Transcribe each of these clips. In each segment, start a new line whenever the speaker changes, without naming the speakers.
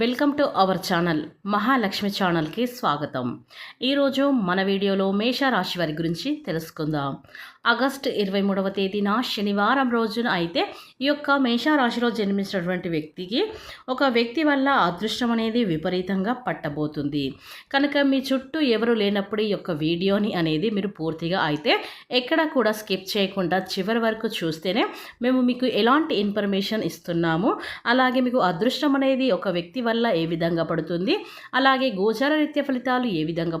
Welcome to our channel Mahalakshmi ఛానల్కి స్వాగతం. ఈరోజు మన వీడియోలో మేషరాశి వారి గురించి తెలుసుకుందాం. ఆగస్టు ఇరవై మూడవ తేదీన శనివారం రోజున అయితే ఈ యొక్క మేషరాశిలో జన్మించినటువంటి వ్యక్తికి ఒక వ్యక్తి వల్ల అదృష్టం అనేది విపరీతంగా పట్టబోతుంది. కనుక మీ చుట్టూ ఎవరు లేనప్పుడు ఈ యొక్క వీడియోని అనేది మీరు పూర్తిగా అయితే ఎక్కడ కూడా స్కిప్ చేయకుండా చివరి వరకు చూస్తేనే మేము మీకు ఎలాంటి ఇన్ఫర్మేషన్ ఇస్తున్నాము అలాగే మీకు అదృష్టం అనేది ఒక వ్యక్తి వల్ల ఏ విధంగా పడుతుంది అలాగే గోచార రీత్య ఫలితాలు ఏ విధంగా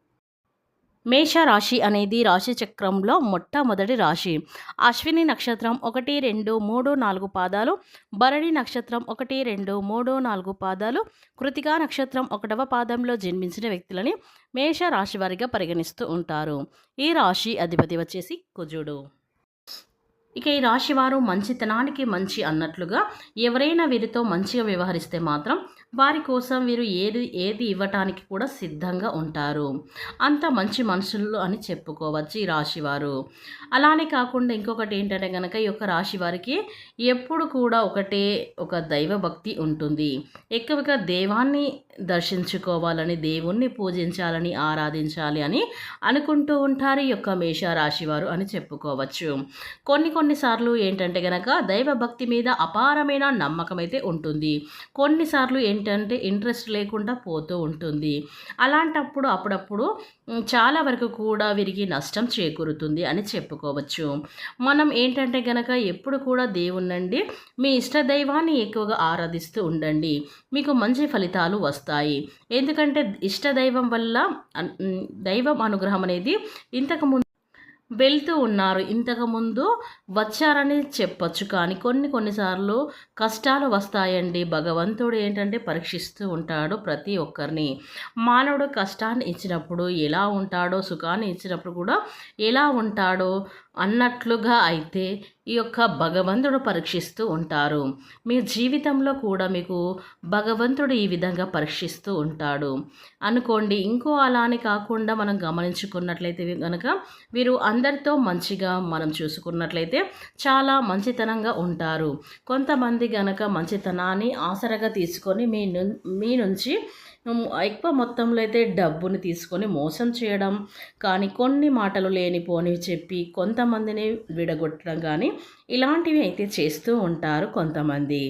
మేష రాశి అనేది రాశి చక్రంలో మొట్టమొదటి రాశి. అశ్విని నక్షత్రం ఒకటి రెండు మూడు నాలుగు పాదాలు భరణి నక్షత్రం ఒకటి రెండు మూడు నాలుగు పాదాలు కృతికా నక్షత్రం ఒకటవ పాదంలో జన్మించిన వ్యక్తులని మేష రాశి వారిగా పరిగణిస్తూ ఉంటారు. ఈ రాశి అధిపతి వచ్చేసి కుజుడు. ఇక ఈ రాశి వారు మంచితనానికి మంచి అన్నట్లుగా ఎవరైనా వీరితో మంచిగా వ్యవహరిస్తే మాత్రం వారి కోసం వీరు ఏది ఏది ఇవ్వటానికి కూడా సిద్ధంగా ఉంటారు. అంత మంచి మనుషులు అని చెప్పుకోవచ్చు ఈ రాశివారు. అలానే కాకుండా ఇంకొకటి ఏంటంటే కనుక ఈ యొక్క రాశి వారికి ఎప్పుడు కూడా ఒకటే ఒక దైవ భక్తి ఉంటుంది. ఎక్కువగా దేవాన్ని దర్శించుకోవాలని దేవుణ్ణి పూజించాలని ఆరాధించాలి అని అనుకుంటూ ఉంటారు ఈ యొక్క మేషరాశి వారు అని చెప్పుకోవచ్చు. కొన్ని కొన్నిసార్లు ఏంటంటే గనక దైవభక్తి మీద అపారమైన నమ్మకం అయితే ఉంటుంది. కొన్నిసార్లు ఏంటంటే ఇంట్రెస్ట్ లేకుండా పోతూ ఉంటుంది. అలాంటప్పుడు అప్పుడప్పుడు చాలా వరకు కూడా వీరికి నష్టం చేకూరుతుంది అని చెప్పుకోవచ్చు. మనం ఏంటంటే గనక ఎప్పుడు కూడా దేవుణ్ణండి మీ ఇష్ట దైవాన్ని ఎక్కువగా ఆరాధిస్తూ ఉండండి. మీకు మంచి ఫలితాలు వస్తాయి. వస్తాయి. ఎందుకంటే ఇష్ట దైవం వల్ల దైవం అనుగ్రహం అనేది ఇంతకుముందు వెళ్తూ ఉన్నారు. ఇంతకుముందు వచ్చారని చెప్పచ్చు కానీ కొన్ని కొన్నిసార్లు కష్టాలు వస్తాయండి. భగవంతుడు ఏంటంటే పరీక్షిస్తూ ఉంటాడు ప్రతి ఒక్కరిని. మానవుడు కష్టాన్ని ఇచ్చినప్పుడు ఎలా ఉంటాడో సుఖాన్ని ఇచ్చినప్పుడు కూడా ఎలా ఉంటాడో అన్నట్లుగా అయితే ఈ యొక్క భగవంతుడు పరీక్షిస్తూ ఉంటారు. మీ జీవితంలో కూడా మీకు భగవంతుడు ఈ విధంగా పరీక్షిస్తూ ఉంటాడు. అనుకోండి ఇంకో అలానే కాకుండా మనం గమనించుకున్నట్లయితే కనుక వీరు అందరితో మంచిగా మనం చూసుకున్నట్లయితే చాలా మంచితనంగా ఉంటారు. కొంతమంది గనక మంచితనాన్ని ఆసరగా తీసుకొని మీ మీ నుంచి ఎక్కువ మొత్తంలో అయితే డబ్బుని తీసుకొని మోసం చేయడం కానీ కొన్ని మాటలు లేనిపోని చెప్పి కొంతమందిని విడగొట్టడం కానీ ఇలాంటివి అయితే చేస్తూ ఉంటారు కొంతమంది.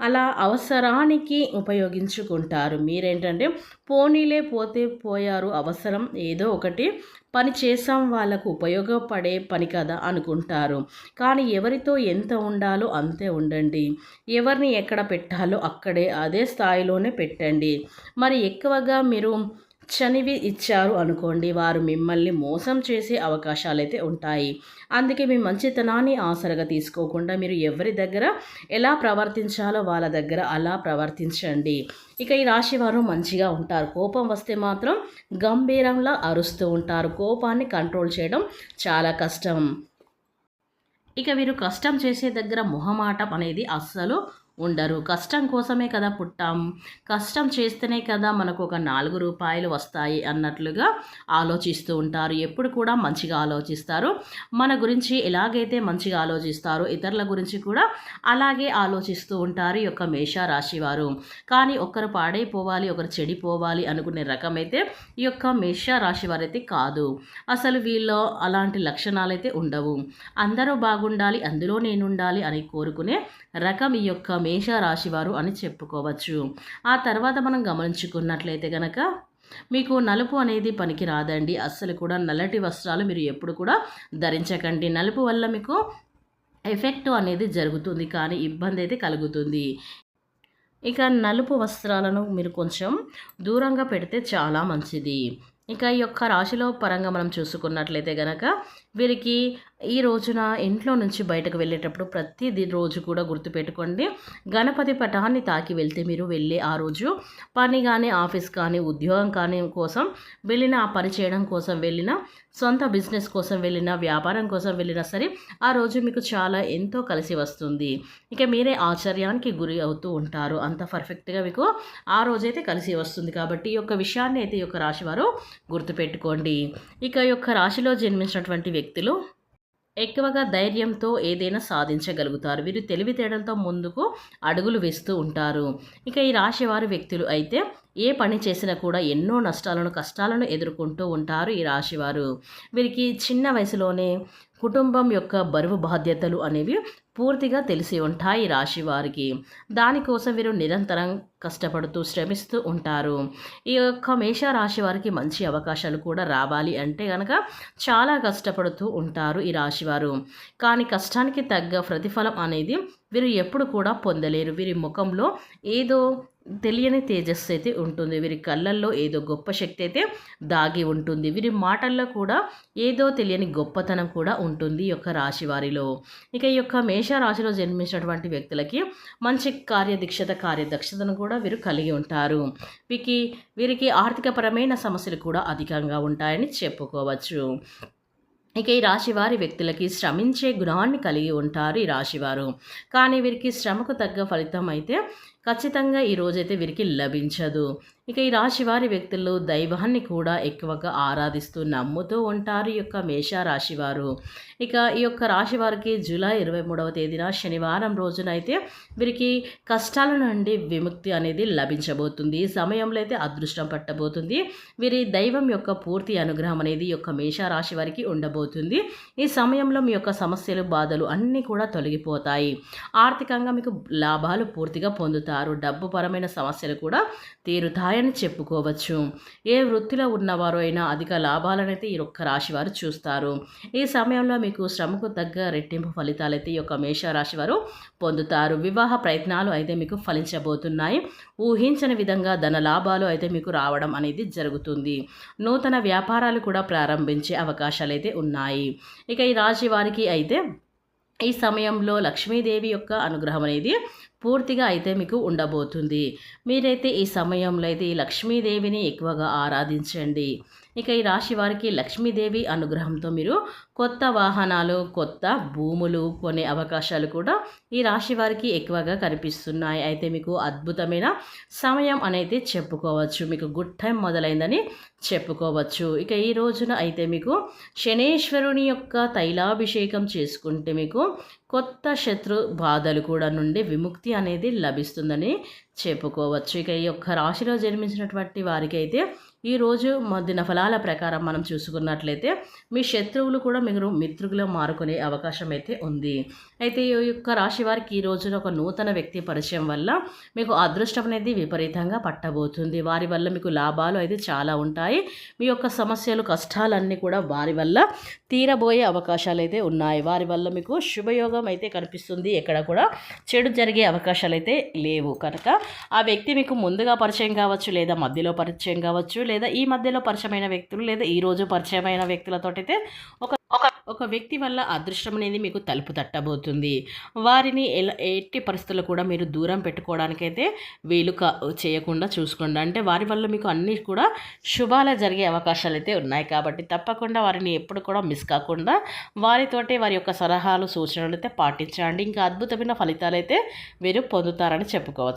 అలా అవసరానికి ఉపయోగించుకుంటారు. మీరేంటంటే పోనీలే పోతే పోయారు అవసరం ఏదో ఒకటి పని చేసాం వాళ్ళకు ఉపయోగపడే పని కదా అనుకుంటారు. కానీ ఎవరితో ఎంత ఉండాలో అంతే ఉండండి. ఎవరిని ఎక్కడ పెట్టాలో అక్కడే అదే స్థాయిలోనే పెట్టండి. మరి ఎక్కువగా మీరు చనివి ఇచ్చారు అనుకోండి. వారు మిమ్మల్ని మోసం చేసే అవకాశాలు అయితే ఉంటాయి. అందుకే మీ మంచితనాన్ని ఆసరగా తీసుకోకుండా మీరు ఎవరి దగ్గర ఎలా ప్రవర్తించాలో వాళ్ళ దగ్గర అలా ప్రవర్తించండి. ఇక ఈ రాశి వారు మంచిగా ఉంటారు. కోపం వస్తే మాత్రం గంభీరంగా అరుస్తూ ఉంటారు. కోపాన్ని కంట్రోల్ చేయడం చాలా కష్టం. ఇక వీరు కష్టం చేసే దగ్గర మొహమాటం అనేది అస్సలు ఉండరు. కష్టం కోసమే కదా పుట్టాం. కష్టం చేస్తేనే కదా మనకు ఒక నాలుగు రూపాయలు వస్తాయి అన్నట్లుగా ఆలోచిస్తూ ఉంటారు. ఎప్పుడు కూడా మంచిగా ఆలోచిస్తారు. మన గురించి ఎలాగైతే మంచిగా ఆలోచిస్తారో ఇతరుల గురించి కూడా అలాగే ఆలోచిస్తూ ఉంటారు ఈ యొక్క మేష రాశి వారు. కానీ ఒకరు పాడైపోవాలి ఒకరు చెడిపోవాలి అనుకునే రకమైతే ఈ యొక్క మేష రాశి వారైతే కాదు. అసలు వీళ్ళలో అలాంటి లక్షణాలైతే ఉండవు. అందరూ బాగుండాలి అందులో నేను ఉండాలి అని కోరుకునే రకం ఈ యొక్క మేష రాశివారు అని చెప్పుకోవచ్చు. ఆ తర్వాత మనం గమనించుకున్నట్లయితే కనుక మీకు నలుపు అనేది పనికి రాదండి అస్సలు కూడా నల్లటి వస్త్రాలు మీరు ఎప్పుడు కూడా ధరించకండి. నలుపు వల్ల మీకు ఎఫెక్ట్ అనేది జరుగుతుంది. కానీ ఇబ్బంది అయితే కలుగుతుంది. ఇక నలుపు వస్త్రాలను మీరు కొంచెం దూరంగా పెడితే చాలా మంచిది. ఇక ఈ యొక్క రాశిలో పరంగా మనం చూసుకున్నట్లయితే గనక వీరికి ఈ రోజున ఇంట్లో నుంచి బయటకు వెళ్ళేటప్పుడు ప్రతి రోజు కూడా గుర్తుపెట్టుకోండి. గణపతి పటాన్ని తాకి వెళ్తే మీరు వెళ్ళే ఆ రోజు పని కానీ ఆఫీస్ కానీ ఉద్యోగం కానీ కోసం వెళ్ళిన ఆ పని చేయడం కోసం వెళ్ళిన సొంత బిజినెస్ కోసం వెళ్ళిన వ్యాపారం కోసం వెళ్ళినా సరే ఆ రోజు మీకు చాలా ఎంతో కలిసి వస్తుంది. ఇక మీరే ఆశ్చర్యానికి గురి అవుతూ ఉంటారు. అంత పర్ఫెక్ట్గా మీకు ఆ రోజైతే కలిసి వస్తుంది కాబట్టి ఈ యొక్క విషయాన్ని అయితే ఈ యొక్క రాశి వారు గుర్తుపెట్టుకోండి. ఇక ఈ యొక్క రాశిలో జన్మించినటువంటి వ్యక్తి వ్యక్తులు ఎక్కువగా ధైర్యంతో ఏదైనా సాధించగలుగుతారు. వీరు తెలివితేటలతో ముందుకు అడుగులు వేస్తూ ఉంటారు. ఇక ఈ రాశివారి వ్యక్తులు అయితే ఏ పని చేసినా కూడా ఎన్నో నష్టాలను కష్టాలను ఎదుర్కొంటూ ఉంటారు ఈ రాశివారు. వీరికి చిన్న వయసులోనే కుటుంబం యొక్క బరువు బాధ్యతలు అనేవి పూర్తిగా తెలిసి ఉంటాయి ఈ రాశి వారికి. దానికోసం వీరు నిరంతరం కష్టపడుతూ శ్రమిస్తూ ఉంటారు. ఈ యొక్క మేష రాశి వారికి మంచి అవకాశాలు కూడా రావాలి అంటే కనుక చాలా కష్టపడుతూ ఉంటారు ఈ రాశివారు కానీ కష్టానికి తగ్గ ప్రతిఫలం అనేది వీరు ఎప్పుడు కూడా పొందలేరు. వీరి ముఖంలో ఏదో తెలియని తేజస్సు అయితే ఉంటుంది. వీరి కళ్ళల్లో ఏదో గొప్ప శక్తి అయితే దాగి ఉంటుంది. వీరి మాటల్లో కూడా ఏదో తెలియని గొప్పతనం కూడా ఉంటుంది ఈ యొక్క రాశి వారిలో. ఇక ఈ యొక్క మేష రాశిలో జన్మించినటువంటి వ్యక్తులకి మంచి కార్యదీక్షత కార్యదక్షతను కూడా వీరు కలిగి ఉంటారు. వీరికి వీరికి ఆర్థికపరమైన సమస్యలు కూడా అధికంగా ఉంటాయని చెప్పుకోవచ్చు. ఇక ఈ రాశివారి వ్యక్తులకి శ్రమించే గుణాన్ని కలిగి ఉంటారు ఈ రాశివారు కానీ వీరికి శ్రమకు తగ్గ ఫలితం అయితే ఖచ్చితంగా ఈ రోజైతే వీరికి లభించదు. ఇక ఈ రాశి వారి వ్యక్తులు దైవాన్ని కూడా ఎక్కువగా ఆరాధిస్తూ నమ్ముతూ ఉంటారు ఈ యొక్క మేష రాశివారు ఇక ఈ యొక్క రాశి వారికి జూలై ఇరవై మూడవ తేదీన శనివారం రోజున అయితే వీరికి కష్టాల నుండి విముక్తి అనేది లభించబోతుంది. ఈ సమయంలో అయితే అదృష్టం పట్టబోతుంది. వీరి దైవం యొక్క పూర్తి అనుగ్రహం అనేది ఈ యొక్క మేష రాశి వారికి ఉండబోతుంది. ఈ సమయంలో మీ యొక్క సమస్యలు బాధలు అన్నీ కూడా తొలగిపోతాయి. ఆర్థికంగా మీకు లాభాలు పూర్తిగా పొందుతారు. డబ్బు పరమైన సమస్యలు కూడా తీరుతాయి. తీరుతాయని చెప్పుకోవచ్చు. ఏ వృత్తిలో ఉన్నవారు అయినా అధిక లాభాలనైతే ఈ యొక్క రాశి వారు చూస్తారు. ఈ సమయంలో మీకు శ్రమకు తగ్గ రెట్టింపు ఫలితాలైతే ఈ యొక్క మేష రాశి వారు పొందుతారు. వివాహ ప్రయత్నాలు అయితే మీకు ఫలించబోతున్నాయి. ఊహించని విధంగా ధన లాభాలు అయితే మీకు రావడం అనేది జరుగుతుంది. నూతన వ్యాపారాలు కూడా ప్రారంభించే అవకాశాలు అయితే ఉన్నాయి. ఇక ఈ రాశి వారికి అయితే ఈ సమయంలో లక్ష్మీదేవి యొక్క అనుగ్రహం అనేది పూర్తిగా అయితే మీకు ఉండబోతుంది. మీరైతే ఈ సమయంలో అయితే ఈ లక్ష్మీదేవిని ఎక్కువగా ఆరాధించండి. ఇక ఈ రాశి వారికి లక్ష్మీదేవి అనుగ్రహంతో మీరు కొత్త వాహనాలు కొత్త భూములు కొనే అవకాశాలు కూడా ఈ రాశి వారికి ఎక్కువగా కనిపిస్తున్నాయి. అయితే మీకు అద్భుతమైన సమయం అనేది చెప్పుకోవచ్చు. మీకు గుడ్ టైం మొదలైందని చెప్పుకోవచ్చు. ఇక ఈ రోజున అయితే మీకు శనేశ్వరుని యొక్క తైలాభిషేకం చేసుకుంటే మీకు కొత్త శత్రు బాధలు కూడా నుండి విముక్తి అనేది లభిస్తుందని చెప్పుకోవచ్చు. ఇక ఈ యొక్క రాశిలో జన్మించినటువంటి వారికి అయితే ఈరోజు దిన ఫలాల ప్రకారం మనం చూసుకున్నట్లయితే మీ శత్రువులు కూడా మీరు మిత్రులుగా మారుకునే అవకాశం అయితే ఉంది. అయితే ఈ యొక్క రాశి వారికి ఈ రోజున ఒక నూతన వ్యక్తి పరిచయం వల్ల మీకు అదృష్టం అనేది విపరీతంగా పట్టబోతుంది. వారి వల్ల మీకు లాభాలు అయితే చాలా ఉంటాయి. మీ యొక్క సమస్యలు కష్టాలన్నీ కూడా వారి వల్ల తీరబోయే అవకాశాలు అయితే ఉన్నాయి. వారి వల్ల మీకు శుభయోగం అయితే కనిపిస్తుంది. ఎక్కడ కూడా చెడు జరిగే అవకాశాలు అయితే లేవు. కనుక ఆ వ్యక్తి మీకు ముందుగా పరిచయం కావచ్చు లేదా మధ్యలో పరిచయం కావచ్చు లేదా లేదా ఈ మధ్యలో పరిచయమైన వ్యక్తులు లేదా ఈ రోజు పరిచయమైన వ్యక్తులతోటైతే ఒక ఒక ఒక వ్యక్తి వల్ల అదృష్టం అనేది మీకు తలుపు తట్టబోతుంది. వారిని ఎలా ఎట్టి పరిస్థితుల్లో కూడా మీరు దూరం పెట్టుకోవడానికైతే వీలు కా చేయకుండా చూసుకోండి. అంటే వారి వల్ల మీకు అన్నీ కూడా శుభాలు జరిగే అవకాశాలు అయితే ఉన్నాయి. కాబట్టి తప్పకుండా వారిని ఎప్పుడు కూడా మిస్ కాకుండా వారితోటే వారి యొక్క సలహాలు సూచనలు అయితే పాటించండి. ఇంకా అద్భుతమైన ఫలితాలు అయితే మీరు పొందుతారని చెప్పుకోవచ్చు.